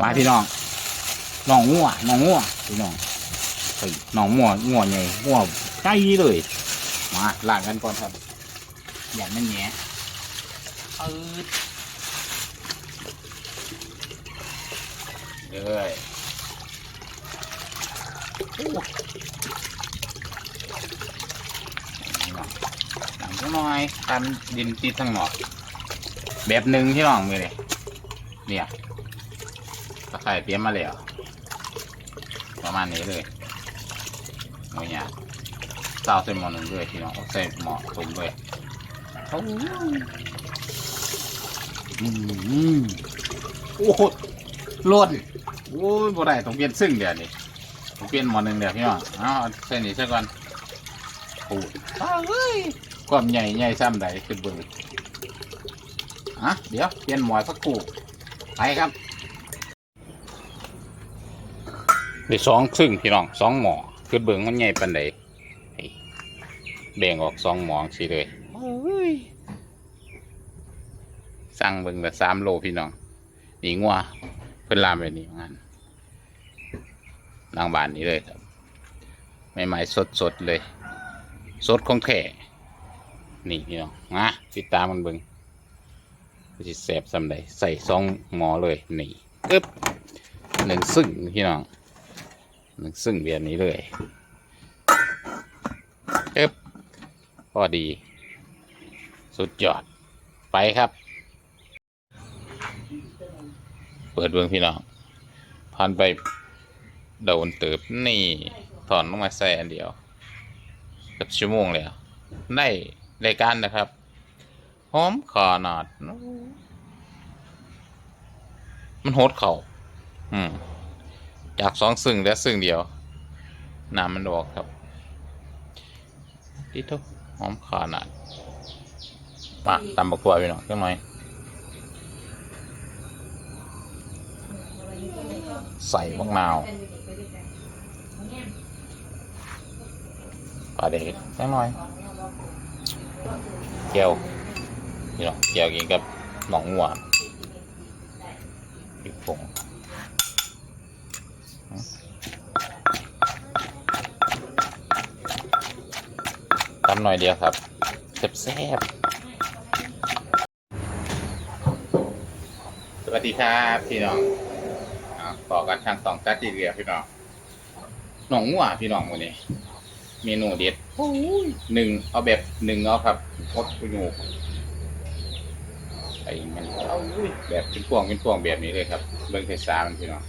มาพี่น้องน้องงัวน้องงัวพี่น้องเฮ้ยน้องงัวงัวใหญ่งัวใหญ่เลยมาล้างกันก่อนครับอย่างนั้นแหนะปืดเลยโอ้นี่เนาะหลังจังหน่อยตันดินติดทั้งหมดแบบหนึ่งที่น้องมือเลยเนี่ย ตะไคร่เตรียมมาแล้วประมาณนี้เลยโอ้ยเนี่เต้าใส่หม้อหนึ่งเลยพี่น้องเอาใส่หม้อตุ่มเลยโอ้ยอืมโอ้โหล้นโอ้ยบ่ได้ต้องเปลี่ยนซึ่งเดี๋ยวนี้ต้องเปลี่ยนหม้อหนึ่งเดี๋ยวพี่น้องเอาใส่นี่ซะก่อนโอ้ยอ้าวเฮ้ยความใหญ่ใหญ่ซ้ำใดขึ้นเบิ่งอะเดี๋ยวเปลี่ยนหม้อสักครู่ไปครับ ได้สองซึ่งพี่น้องสองหมอคือเบิ่งมันใหญ่ปานใดนี่แบ่งออกสองหมองสิเลยสั่งเบิ่งแบบสามโลพี่น้องนี่งัวเพิ่นลามไปนี่งานนางบานนี้เลยครับใหม่ๆสดๆเลย สดของแท้นี่พี่น้องมาติดตามมันเบิ่งว่าสิแสบสำใดใส่สองหมอเลยนี่อึ๊บหนึ่งซึ่งพี่น้องหนึ่ง ซึ่งแบบนี้เลยเอ๊บพอดี สุดยอด ไปครับ เปิดเบื้องพี่น้องผ่านไปโดนเติบนี่ถอนลงมาใส่อันเดียวกับชั่วโมงแล้วได้รายการนะครับหอมขนาด มันโหดเข่าอืม จากสองซึ่งเหลือซึ่งเดียวน้ำมันออกครับดิทุกหอมขนาดมาตำบักตัวไปหน่อยจังหน่อย ใส่มะนาวปลาเด็กจังหน่อยเกี๊ยวนี่เนาะเกี๊ยวกินกับหนองงัว หน่อยเดียวครับแซ่บๆสวัสดีครับพี่น้องต่อกันทางสองจัดจีเรียพี่น้องหนองงัวพี่น้องวันนี้ เมนูเด็ดหนึ่งเอาแบบหนึ่งเอาครับพดกุญูไอ้มันเอาแบบเป็นพวงเป็นพวงแบบนี้เลยครับ เบิ้งเทสามันพี่น้อง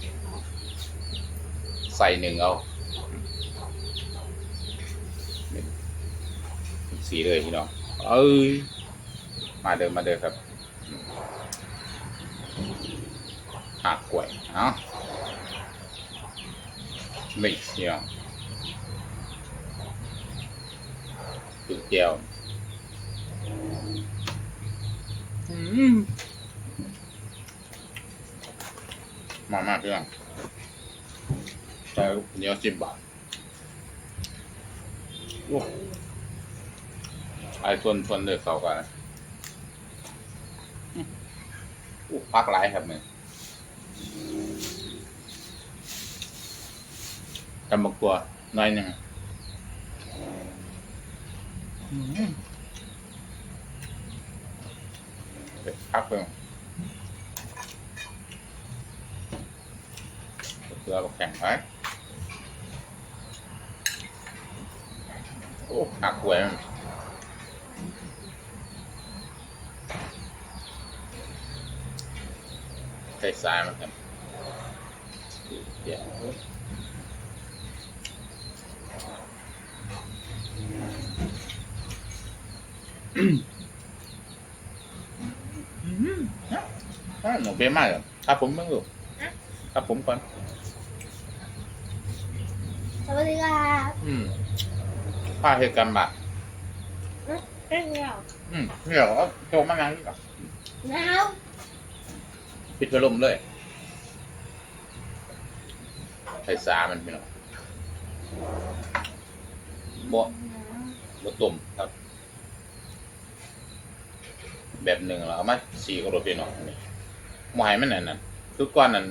ใส่หนึ่งเอา สีเลยพี่น้องเอ้ยมาเดินมาเดินครับหักกล้วยเอานี่พี่น้องจุกเจียวอืมมามาพี่องใส่เนื้อสิบบาทโอ้ ไอ้ส่วนส่วนเลือกเขากันอู้พักหลายครับเนี่ยจำบักตัวน้อยหนึ่งพักเพิ่มเกลือแข็งไปโอ้หักหวย มันใส่ทรายมาครับเดี๋ยวอ่าหนูเป๊ะมากเลยครับผมบ้างลูกครับผมก่อนสวัสดีครับอืมผ้าเหตุกรรมบะเรื่องเราอืมเดี๋ยวเอาโจมมางานนี่ก่อนหนาว ปิดพัดลมเลยใส่สามันพี่น้องบ่บ่ต้มครับ แบบหนึ่งเราเอามาสีกระโดดพี่น้องนี่หมายมันนั่นน่ะคือก้อนนั้น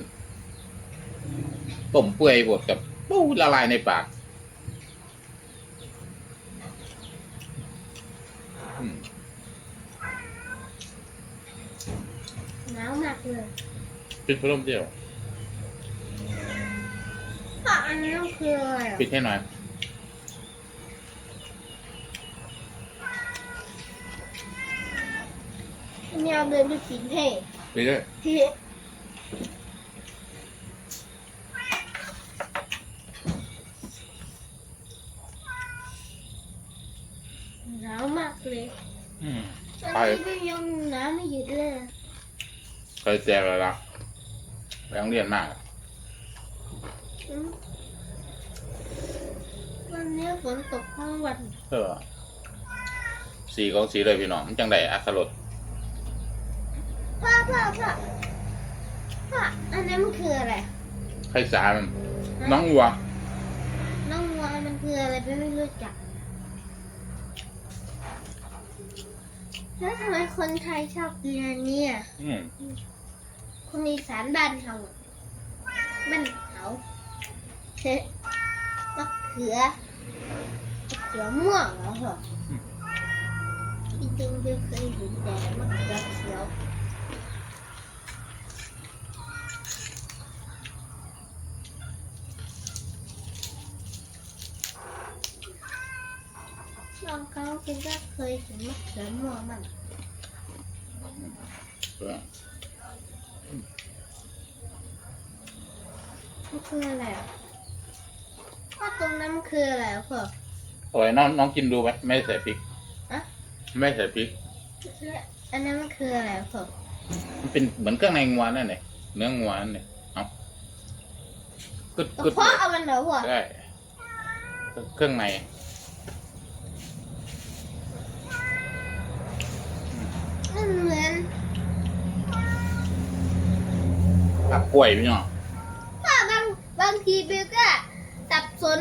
ต้มเปื่อยบดกับปู้ละลายในปากอืม หนาวมากเลย ปิดพัดลมเดียวพ่ออันนี้มันคืออะไรอะปิดให้หน่อย อันนี้เอาเดินไปกินให้ปิดเลยพี่หนาวมากเลยอืมอันนี้ก็ยังหนาวไม่หยุดเลยอะ เคยแจกแล้วล่ะไปโรงเรียนมาก อืมวันนี้ฝนตกทั้งวันเออสีของสีเลยพี่น้องมันจังไดอัครสพ่อพ่อพ่อพ่ออันนั้นมันคืออะไร ไข่สามันน้องวัว น้องวัวมันคืออะไรไม่ไม่รู้จัก แล้วทำไมคนไทยชอบกินอันเนี้อะอืม คนอีสานบ้านเขาอะบ้านเขาเฮ้มะเขือมะเขือม่วงเหรอเหรอจริงๆเบลเคยเห็นแต่มะเขือเขียวลองเขาคิดว่าเคยเห็นมะเขือม่วงมั้งออ มัน คืออะไรอะว่าตรงนั้นมันคืออะไรอะพ่อโอ้ยน้องน้องกินดูไหมไม่ใส่พริกอะ ไม่ใส่พริก อันนั้นมันคืออะไรอะพ่อมันเป็นเหมือนเครื่องในงัวนั่นเลยเนื้องัวนั่นเลยเอากึดกระกึดเพาะเอามันเหรอพ่อได้เครื่องใน มันเหมือน ผักกล้วยพี่น้องว่าบางบาง ทีเบลก็สับสน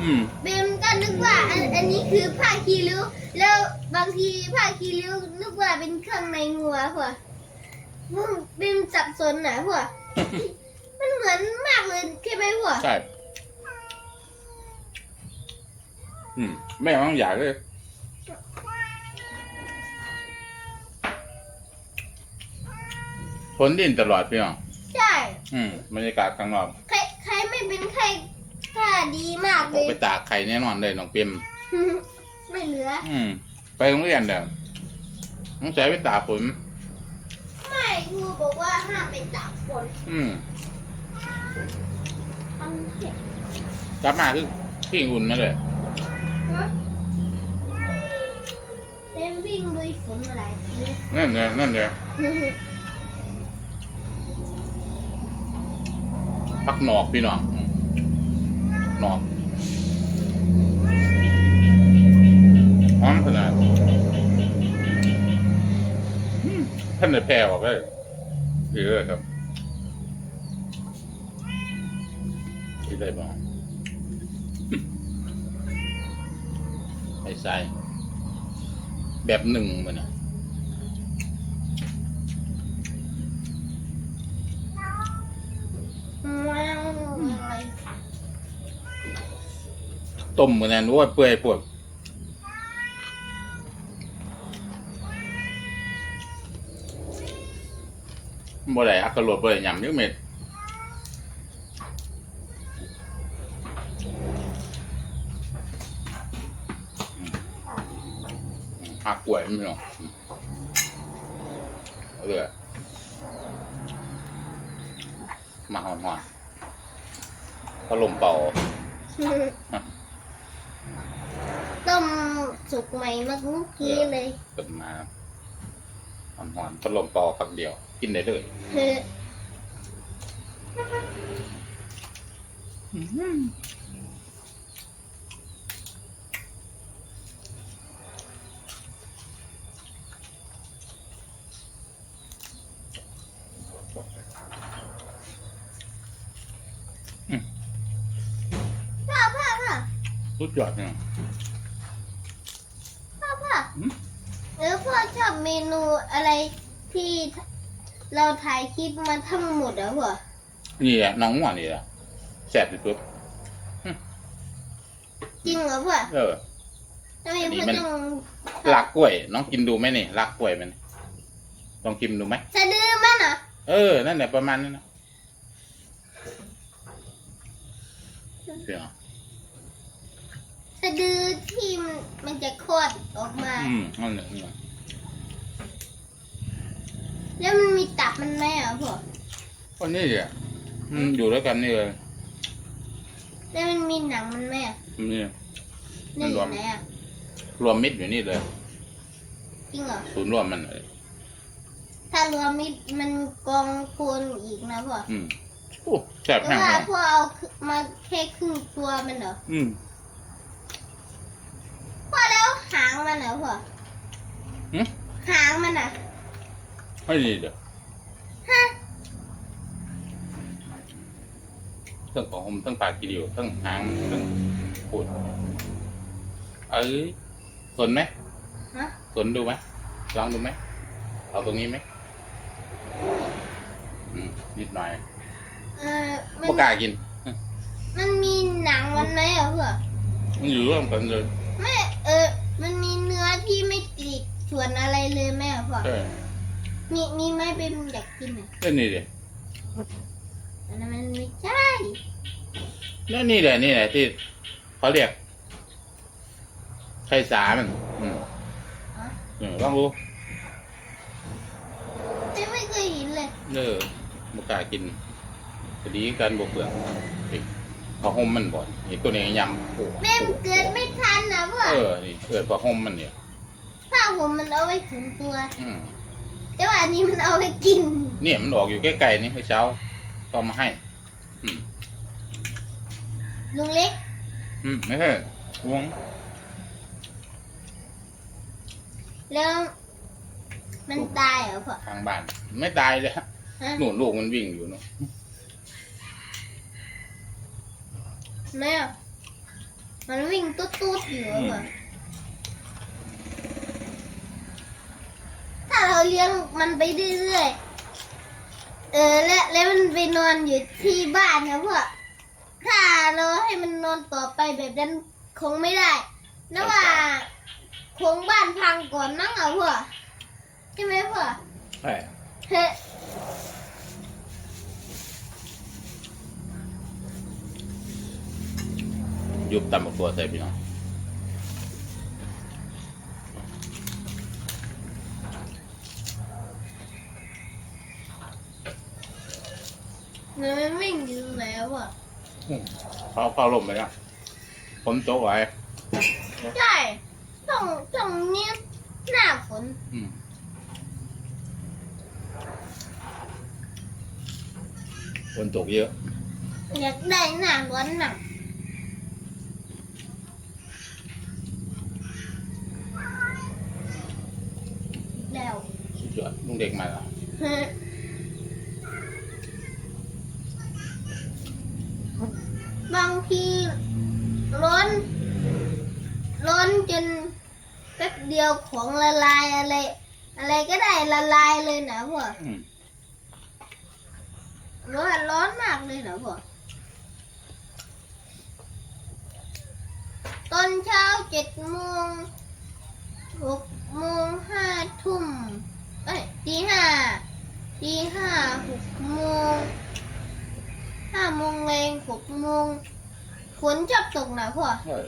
อืม เบลก็นึกว่าอันอันนี้คือผ้าคีริ้ว แล้วบางทีผ้าคีริ้วนึกว่าเป็นเครื่องในงัวพ่อเบลสับสนนะพ่อมันเหมือนมากเลยใช่ไหมพ่อใช่ อืมแม่ต้องอยากเลยทนดินตลอดพี่น้อง ใช่ อืมบรรยากาศข้างนอกใครใครไม่ เป็นใครค่าดีมากอเลอกยไปตากไข่แน่นอนเลยน้องเปียมไม่เหลือ อืม ไปโรงเรียนเด้อต้องใช้ไปตากฝนไม่ครูบอกว่าห้ามไปตากฝนอืมทำเห็ดกลับมาคือพี่อุ่นมาเลยนะเล่นวิ่งลุยฝนอะไรทีนั่นเลยนั่นเลยพักหนอกพี่น้องอืมห นอกหอมขนาดอืมท่านได้แพ้ออกเลยเออครับที่ได้บ้างไอ้ใส่แบบหนึ่งมันนะ ว้าวอะไร ต้มเหมือนนั้นว่าเปื่อยปวดบ่ได้อักกะโหลดบ่ได้หยำเยอะเม็ดหักกล้วยไม่หรอกเอาเลยมาหอนๆพัดลมเป่า สุกใหม่เมื่อกี้เลยเปิดมาหอนหอนๆพัดลมเป่าพักเดียว กินได้เลยคือพ่อพ่อพ่อสุดยอดเนี่ย พ่อพ่อ หืม เออพ่อชอบ เมนูอะไรที่เราถ่ายคลิปมาทั้งหมดเหรอพ่อนี่แหละน้องหวานนี่แหละแซ่บที่สุดจริงเหรอพ่อเออ ทำไมอันนี้พ่อมันต้องลากกล้วย น้องกินดูไหมนี่ลากกล้วยมันลองกินดูไหมสะดือมันเหรอเออนั่นแหละประมาณนั้นนะเดี๋ยวสะดือที่มันมันจะคลอดออกมาอืมนั่นแหละนั่น แหละแล้วมันมีตับมันไหมอะพ่อคนนี้เนี่ยอืมอยู่ด้วยกันนี่เลยแล้วมันมีหนังมันไหมอะนี่นี่มันรวมไหนอะรวมมิตรอยู่นี่เลยจริงเหรอศูนย์รวมมันเลยถ้ารวมมิตรมันกองคูณอีกนะพ่ออืมโอ้แซ่บแต่แห้งว่าเลยพ่อเอามาแค่ครึ่งตัวมันเหรออืมพ่อแล้วหางมันเหรอพ่อหืมหางมันอะ ไม่ดีเด้อฮะทั้งของผมทั้งปากกีดิวทั้งหางทั้งปูดเอ้ยสนไหมฮะสนดูไหมลองดูไหมเอาตรงนี้ไหมอืมนิดหน่อยเออมันบ่กล้ากิน มันมีหนังมันไหมอะพ่อมันอยู่ร่วมกันเลยไม่ เออ มันมีเนื้อที่ไม่ติดส่วนอะไรเลยไหมอะพ่อ ใช่ มีมีไหมเป็นอยากกินอะเล่นนี่เดี๋ยอันนั้นมันไม่ใช่แล้วนี่แหละนี่แหละที่เขาเรียกไข่สามันอืมฮะเออลองดูแต่ไม่เคยเห็นเลยเออบ่กล้ากินพอดีกันบกเปลือกผ้าห่มมันบ่อยนี่ตัวนี้ยำโอ้แม่มันเกิดไม่ทันนะพ่อเออนี่เกิดผ้าห่มมันเนี่ยผ้าห่มมันเอาไว้ถึงตัว อืม แต่ว่าอันนี้มันเอาไว้กิน เนี่ยมันออกอยู่ใกล้ๆนี่เมื่อเช้าก็เอามาให้อืมลุงเล็ก อืมไม่ใช่วงแล้ว มันตายเหรอพ่อทางบ้าน ไม่ตายเลยฮะฮะหนูลูกมันวิ่งอยู่เนาะแม่อะมันวิ่งตุ๊ดๆอยู่อะพ่อถ้าเรา เลี้ยงมันไปเรื่อยๆ เออและแล้วมันไปนอนอยู่ที่บ้านนะพ่อถ้าเราให้มันนอนต่อไปแบบนั้นคงไม่ได้นะว่าโครงบ้านพังก่อนนั่งอะพ่อใช่ไหมพ่อใช่เฮ้ยุบตำบักตัวใส่พี่น้อง มันวิ่งอยู่แล้วอะเขาเข้าลมไปแล้วผมโต๊ะไว้ใช่ช่องช่องนี้หน้าฝนอืมฝนตกเยอะ อยากได้หน้าร้อนหนักแล้วสุดยอดลุงเด็กมาแล้ว ฮะบางทีร้อน ร้อนจนแป๊บ เดียวของละลายอะไร อะไรก็ได้ละลายเลยนะพ่ออืมร้อนร้อนมากเลยนะพ่อตอนเช้าเจ็ดโมงหกโมงห้าทุ่มเอ้ยตีห้าตีห้าหกโมงห้าโมงแรงหกโมงฝนชอบตกนะพ่อใช่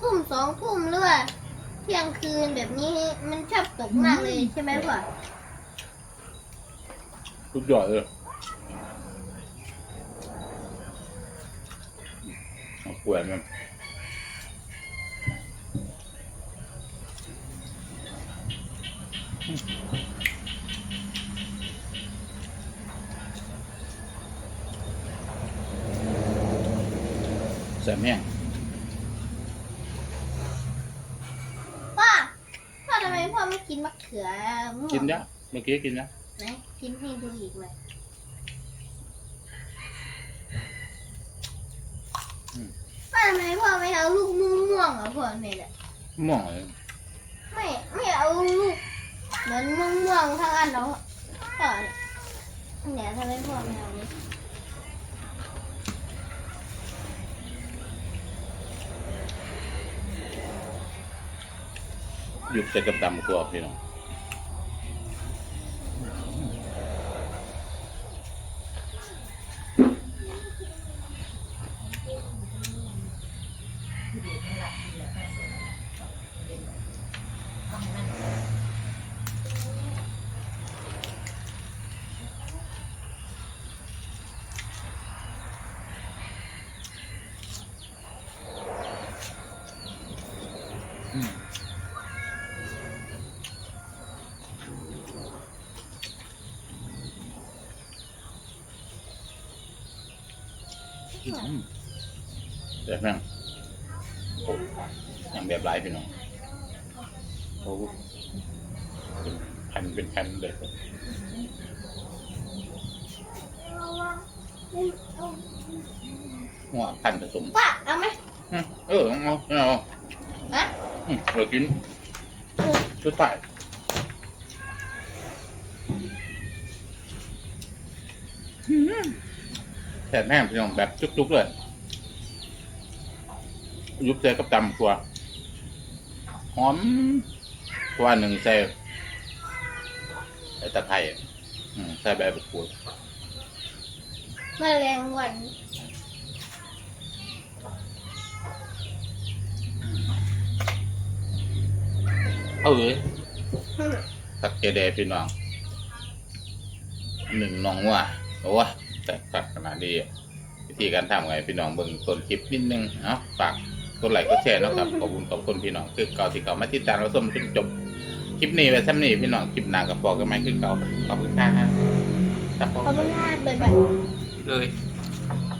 ทุ่มสองทุ่มหรือว่าเที่ยงคืนแบบนี้มันชอบตกมากเลยใช่ไหมพ่อสุดยอดเลยเอากล้วยมันแซ่บแห้ง เมื่อกี้กินนะไหนกินให้ดูอีกเลยทำไมพ่อไม่เอาลูกม่วงๆอะพ่อเนี่ได้ม่วงเลยไม่ไม่เอาลูกเหมือนม่วงๆทั้งอันเนาะพ่อเนี่ยทำไมพ่อไม่เอาหยุดแต่กระดำกรอบพี่น้อง เดี๋ยวนั่งโอ้ยังแบบไรพี่น้องโอ้เป็นแผ่นเป็นแผ่นเลยหัวพันผสมป้าเอาไหมอืมเออเอาเอาเอาฮะอืมเรากินชุดใแต่แม่พี่น้องแบบจุกๆเลยยุบเจกับตำตัวหอมตัวหนึ่งใส่ใส่ตะไคร้ใส่ใบมะกรูดแมลงวันเอาเลยตักเกเดพี่น้องหนึ่งน้องว่าโอ้ แต่ตักขนาดดีวิธีการทำไงพี่น้องเบิ่งต้นคลิปนิดนึงเนาะฝากกดไลค์กดแชร์นะครับขอบคุณขอบคุณพี่น้องคือเก่าที่เก่ามาติดตามเราชมจนจบคลิปนี้ไปซ้ำนี่พี่น้องคลิปหน้ากับพอกันไหมคือเก่าขอบคุณค่ะขอบคุณค่ะบ๊ายบายเลย